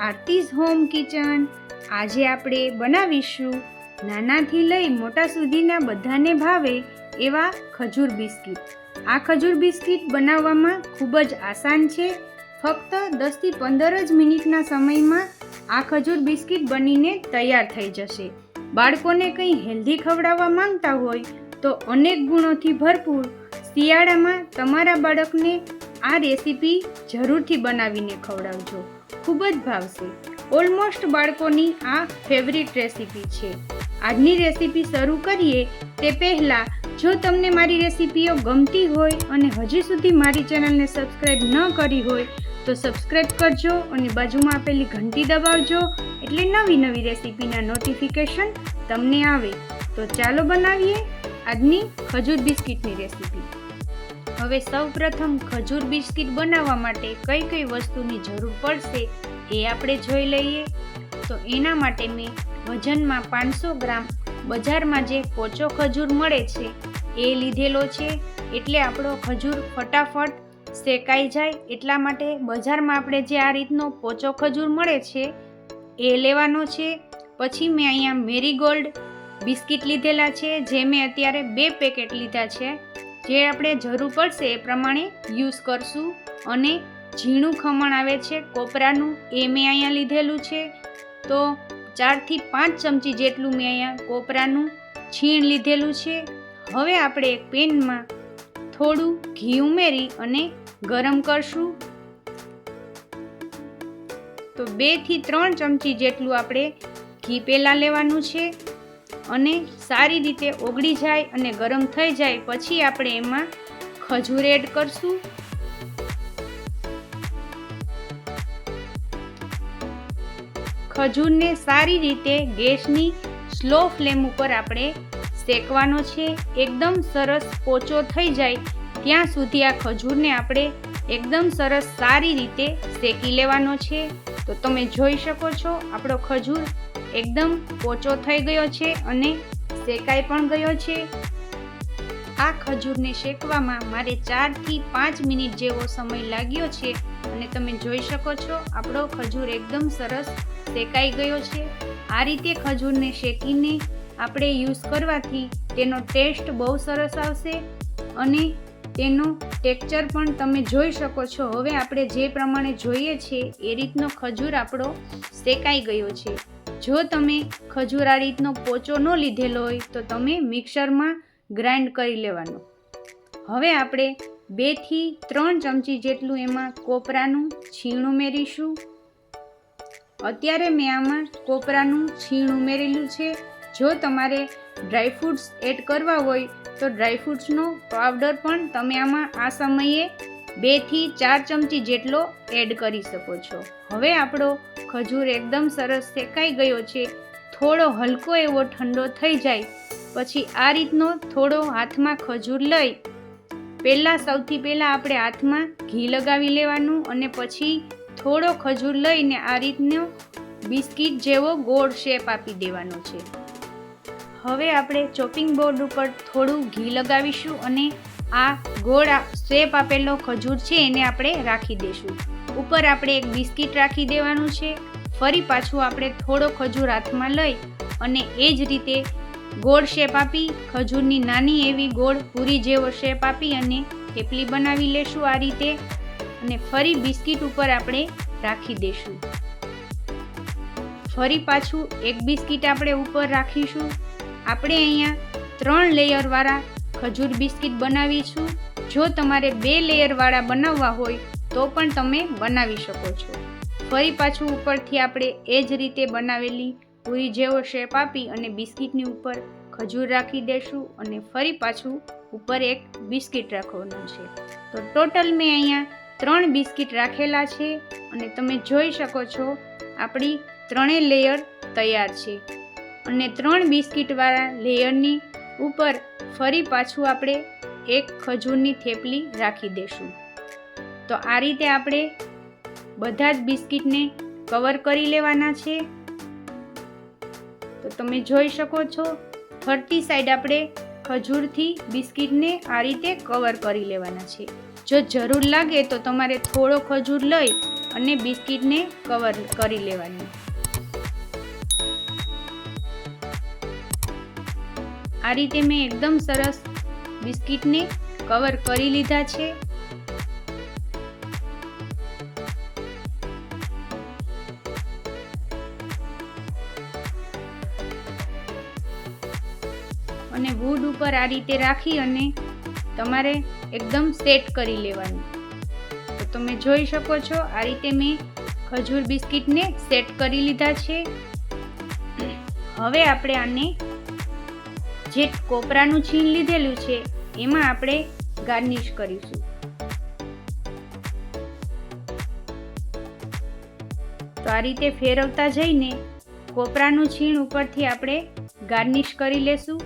આરતીઝ home kitchen આજે આપણે બનાવીશું નાનાથી લઈ મોટા સુધીના બધાને ભાવે એવા ખજૂર બિસ્કિટ. આ ખજૂર બિસ્કિટ બનાવવામાં ખૂબ જ આસાન છે. ફક્ત દસથી પંદર જ મિનિટના સમયમાં આ ખજૂર બિસ્કિટ બનીને તૈયાર થઈ જશે. બાળકોને કંઈ હેલ્ધી ખવડાવવા માંગતા હોય તો અનેક ગુણોથી ભરપૂર શિયાળામાં તમારા બાળકને આ રેસીપી જરૂરથી બનાવીને ખવડાવજો. ખૂબ જ ભાવશે. ઓલમોસ્ટ બાળકોની આ ફેવરિટ રેસીપી છે. આજની રેસીપી શરૂ કરીએ તે પહેલાં, જો તમને મારી રેસીપીઓ ગમતી હોય અને હજી સુધી મારી ચેનલને સબસ્ક્રાઈબ ન કરી હોય, તો સબસ્ક્રાઈબ કરજો અને બાજુમાં આપેલી ઘંટી દબાવજો એટલે નવી નવી રેસીપીના નોટિફિકેશન તમને આવે. તો ચાલો બનાવીએ આજની ખજૂર બિસ્કિટની રેસીપી. હવે સૌપ્રથમ ખજૂર બિસ્કિટ બનાવવા માટે કઈ કઈ વસ્તુની જરૂર પડશે એ આપણે જોઈ લઈએ. તો એના માટે મેં વજનમાં પાંચસો ગ્રામ બજારમાં જે પોચો ખજૂર મળે છે એ લીધેલો છે. એટલે આપણો ખજૂર ફટાફટ શેકાઈ જાય. એટલા માટે બજારમાં આપણે જે આ રીતનો પોચો ખજૂર મળે છે એ લેવાનો છે. પછી મેં અહીંયા મેરીગોલ્ડ બિસ્કિટ લીધેલા છે. જે મેં અત્યારે બે પેકેટ લીધા છે. જે આપણે જરૂર પડશે એ પ્રમાણે યુઝ કરશું. અને ઝીણું ખમણ આવે છે, કોપરાનું, એ મેં અહીંયા લીધેલું છે. તો ચારથી પાંચ ચમચી જેટલું મેં અહીંયા કોપરાનું છીણ લીધેલું છે. હવે આપણે એક પેનમાં થોડું ઘી ઉમેરી અને ગરમ કરશું. તો બેથી ત્રણ ચમચી જેટલું આપણે ઘી પહેલાં લેવાનું છે. અને સારી રીતે ઓગળી જાય અને ગરમ થઈ જાય, પછી આપણે એમાં ખજૂર એડ કરશું. ખજૂરને સારી રીતે ગેસની સ્લો ફ્લેમ ઉપર આપણે શેકવાનો છે. એકદમ સરસ પોચો થઈ જાય, ત્યાં સુધી આ ખજૂરને આપણે એકદમ સરસ સારી રીતે શેકી લેવાનો છે. તો તમે જોઈ શકો છો આપણો ખજૂર એકદમ પોચો થઈ ગયો છે અને શેકાઈ પણ ગયો છે. આ ખજૂરને શેકવામાં મારે ચારથી પાંચ મિનિટ જેવો સમય લાગ્યો છે અને તમે જોઈ શકો છો આપણો ખજૂર એકદમ સરસ શેકાઈ ગયો છે. આ રીતે ખજૂરને શેકીને આપણે યુઝ કરવાથી તેનો ટેસ્ટ બહુ સરસ આવશે અને તેનું ટેક્ચર પણ તમે જોઈ શકો છો. હવે આપણે જે પ્રમાણે જોઈએ છે એ રીતનો ખજૂર આપણો શેકાઈ ગયો છે. જો તમે ખજૂરા રીતનો પોચો ન લીધેલો હોય તો તમે મિક્સરમાં ગ્રાઇન્ડ કરી લેવાનો. હવે આપણે બેથી ત્રણ ચમચી જેટલું એમાં કોપરાનું છીણ ઉમેરીશું. અત્યારે મેં આમાં કોપરાનું છીણ ઉમેરેલું છે. જો તમારે ડ્રાયફ્રૂટ્સ એડ કરવા હોય તો ડ્રાયફ્રૂટ્સનો પાવડર પણ તમે આમાં આ સમયે બેથી ચાર ચમચી જેટલો એડ કરી શકો છો. હવે આપણો ખજૂર એકદમ સરસ શેકાઈ ગયો છે. થોડો હલકો એવો ઠંડો થઈ જાય. પછી આ રીતનો થોડો હાથમાં ખજૂર લઈ. પહેલાં સૌથી પહેલાં આપણે હાથમાં ઘી લગાવી લેવાનું અને પછી થોડો ખજૂર લઈને આ રીતનો બિસ્કિટ જેવો ગોળ શેપ આપી દેવાનો છે. હવે આપણે ચોપિંગ બોર્ડ ઉપર થોડું ઘી લગાવીશું અને આ ગોળ શેપ આપેલો ખજૂર છે એને આપણે રાખી દઈશું. ઉપર આપણે એક બિસ્કિટ રાખી દેવાનું છે. ફરી પાછું આપણે થોડો ખજૂર હાથમાં લઈ અને એ જ રીતે ગોળ શેપ આપી, ખજૂરની નાની એવી ગોળ પૂરી જેવો શેપ આપી અને થેપલી બનાવી લેશું આ રીતે. અને ફરી બિસ્કિટ ઉપર આપણે રાખી દઈશું ફરી પાછું એક બિસ્કિટ આપણે ઉપર રાખીશું. આપણે અહીંયા ત્રણ લેયરવાળા ખજૂર બિસ્કિટ બનાવીશું. જો તમારે બે લેયરવાળા બનાવવા હોય તો પણ તમે બનાવી શકો છો. ફરી પાછું ઉપરથી આપણે એ જ રીતે બનાવેલી પૂરી જેવો શેપ આપી અને બિસ્કિટની ઉપર ખજૂર રાખી દેશું અને ફરી પાછું ઉપર એક બિસ્કિટ રાખવાનું છે. તો ટોટલ મેં અહીંયા ત્રણ બિસ્કિટ રાખેલા છે અને તમે જોઈ શકો છો આપણી ત્રણેય લેયર તૈયાર છે. અને ત્રણ બિસ્કિટવાળા લેયરની ઉપર ફરી પાછું આપણે એક ખજૂરની થેપલી રાખી દઈશું તો આ રીતે આપણે બધા જ બિસ્કિટને કવર કરી લેવાના છે. તો તમે જોઈ શકો છો, ફરતી સાઈડ આપણે ખજૂરથી બિસ્કિટને આ રીતે કવર કરી લેવાના છે. જો જરૂર લાગે તો તમારે થોડો ખજૂર લઈ અને બિસ્કિટને કવર કરી લેવાની. આ રીતે મેં એકદમ સરસ બિસ્કિટને કવર કરી લીધા છે. અને વુડ ઉપર આ રીતે રાખી અને તમારે એકદમ સેટ કરી લેવાનું. તો તમે જોઈ શકો છો, આ રીતે મેં ખજૂર બિસ્કિટને સેટ કરી લીધા છે. હવે આપણે આને જે કોપરાનું છીણ લીધેલું છે, એમાં આપણે ગાર્નિશ કરીશું. તો આ રીતે ફેરવતા જઈને કોપરાનું છીણ ઉપરથી આપણે ગાર્નિશ કરી લેશું.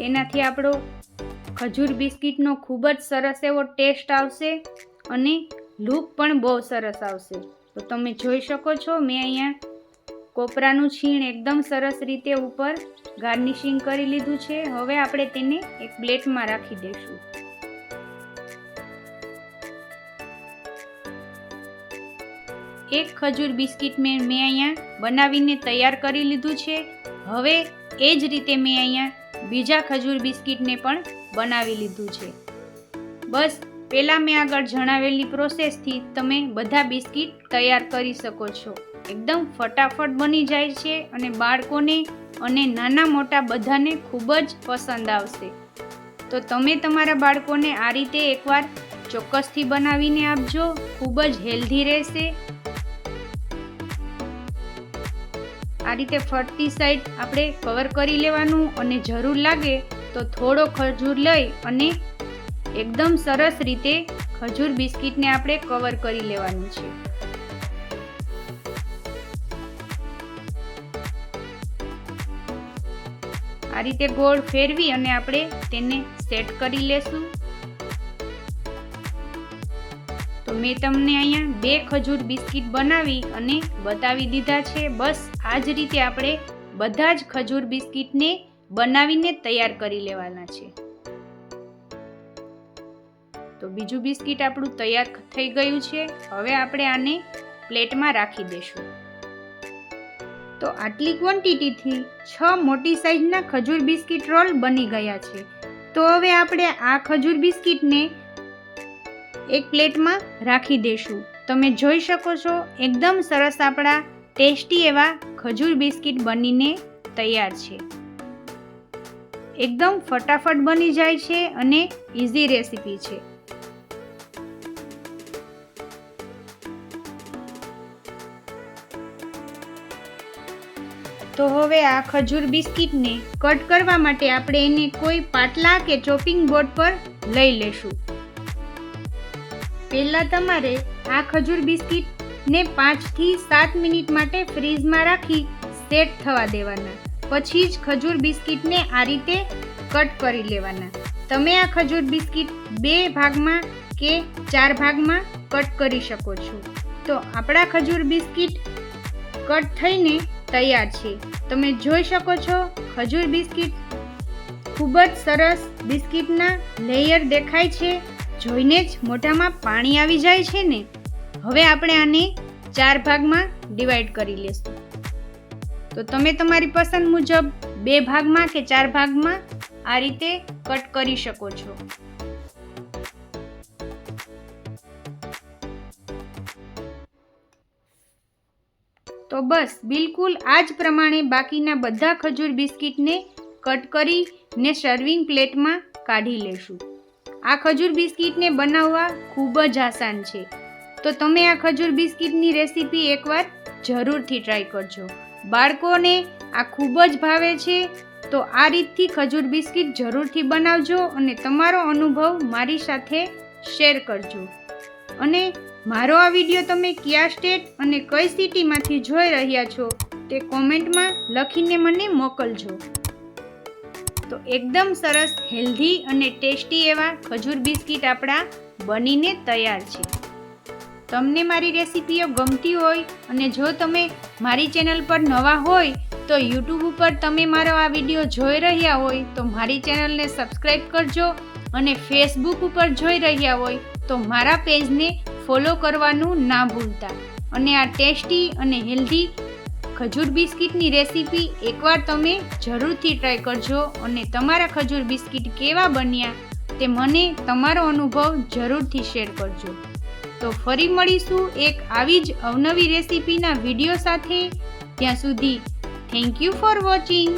તેનાથી આપણો ખજૂર બિસ્કિટનો ખૂબ જ સરસ એવો ટેસ્ટ આવશે અને લૂક પણ બહુ સરસ આવશે. તો તમે જોઈ શકો છો, મેં અહીંયા કોપરાનું છીણ એકદમ સરસ રીતે ઉપર ગાર્નિશિંગ કરી લીધું છે. હવે આપણે તેને એક પ્લેટમાં રાખી દઈશું. એક ખજૂર બિસ્કિટ મેં મેં અહીંયા બનાવીને તૈયાર કરી લીધું છે. હવે એ જ રીતે મેં અહીંયા બીજા ખજૂર બિસ્કિટને પણ બનાવી લીધું છે. બસ, પહેલાં મેં આગળ જણાવેલી પ્રોસેસથી તમે બધા બિસ્કિટ તૈયાર કરી શકો છો. એકદમ ફટાફટ બની જાય છે અને બાળકોને અને નાના મોટા બધાને ખૂબ જ પસંદ આવશે. તો તમે તમારા બાળકોને આ રીતે એકવાર ચોક્કસથી બનાવીને આપજો. ખૂબ જ હેલ્ધી રહેશે આ રીતે ફરતી સાઈડ આપણે કવર કરી લેવાનું અને જરૂર લાગે તો થોડો ખજૂર લઈ અને એકદમ સરસ રીતે ખજૂર બિસ્કિટને આપણે કવર કરી લેવાનું છે. આ રીતે ગોળ ફેરવી અને આપણે તેને સેટ કરી લેશું. તો મેં તમને અહીંયા બે ખજૂર બિસ્કિટ બનાવી અને બતાવી દીધા છે. બસ આ જ રીતે આપણે બધા જ ખજૂર બિસ્કિટને બનાવીને તૈયાર કરી લેવાના છે. તો બીજું બિસ્કિટ આપણું તૈયાર થઈ ગયું છે. હવે આપણે આને પ્લેટમાં રાખી દઈશું. તો આટલી ક્વોન્ટિટીથી છ મોટી સાઈઝના ખજૂર બિસ્કિટ રોલ બની ગયા છે. તો હવે આપણે આ ખજૂર બિસ્કિટને એક પ્લેટમાં રાખી દઈશું. તમે જોઈ શકો છો, એકદમ સરસ આપણા ટેસ્ટી એવા ખજૂર બિસ્કિટ બનીને તૈયાર છે. એકદમ ફટાફટ બની જાય છે અને ઇઝી રેસીપી છે. તો હવે આ ખજૂર બિસ્કિટને કટ કરવા માટે આપણે એને કોઈ પાટલા કે ચોપિંગ બોર્ડ પર લઈ લેશું. પહેલાં તમારે આ ખજૂર બિસ્કિટને પાંચથી સાત મિનિટ માટે ફ્રીઝમાં રાખી સેટ થવા દેવાના. પછી જ ખજૂર બિસ્કિટને આ રીતે કટ કરી લેવાના. તમે આ ખજૂર બિસ્કિટ બે ભાગમાં કે ચાર ભાગમાં કટ કરી શકો છો. તો આપણા ખજૂર બિસ્કિટ કટ થઈને તૈયાર છે. તમે જોઈ શકો છો, ખજૂર બિસ્કિટ ખૂબ જ સરસ બિસ્કિટના લેયર દેખાય છે. જોઈને જ મોઢામાં પાણી આવી જાય છે ને. હવે આપણે આને ચાર ભાગમાં ડિવાઈડ કરી લેશું. તો તમે તમારી પસંદ મુજબ બે ભાગમાં કે ચાર ભાગમાં આ રીતે કટ કરી શકો છો. તો બસ, બિલકુલ આ જ પ્રમાણે બાકીના બધા ખજૂર બિસ્કિટને કટ કરીને સર્વિંગ પ્લેટમાં કાઢી લેશું. આ ખજૂર બિસ્કિટને બનાવવા ખૂબ જ આસાન છે. તો તમે આ ખજૂર બિસ્કિટની રેસીપી એકવાર જરૂરથી ટ્રાય કરજો. બાળકોને આ ખૂબ જ ભાવે છે, તો આ રીતથી ખજૂર બિસ્કિટ જરૂરથી બનાવજો અને તમારો અનુભવ મારી સાથે શેર કરજો. અને મારો આ વીડિયો તમે કયા સ્ટેટ અને કઈ સિટીમાંથી જોઈ રહ્યા છો તે કોમેન્ટમાં લખીને મને મોકલજો. તો એકદમ સરસ હેલ્ધી અને ટેસ્ટી એવા ખજૂર બિસ્કિટ આપણા બનીને તૈયાર છે. તમને મારી રેસીપીઓ ગમતી હોય અને જો તમે મારી ચેનલ પર નવા હોય તો યુટ્યુબ ઉપર તમે મારો આ વીડિયો જોઈ રહ્યા હોય તો મારી ચેનલને સબસ્ક્રાઈબ કરજો અને ફેસબુક ઉપર જોઈ રહ્યા હોય તો મારા પેજને ફોલો કરવાનું ના ભૂલતા. અને આ ટેસ્ટી અને હેલ્ધી ખજૂર બિસ્કિટની રેસીપી એકવાર તમે જરૂરથી ટ્રાય કરજો અને તમારા ખજૂર બિસ્કિટ કેવા બન્યા તે મને તમારો અનુભવ જરૂરથી શેર કરજો. તો ફરી મળીશું એક આવી જ અવનવી રેસીપીના વીડિયો સાથે. ત્યાં સુધી થેન્ક યુ ફોર વોચિંગ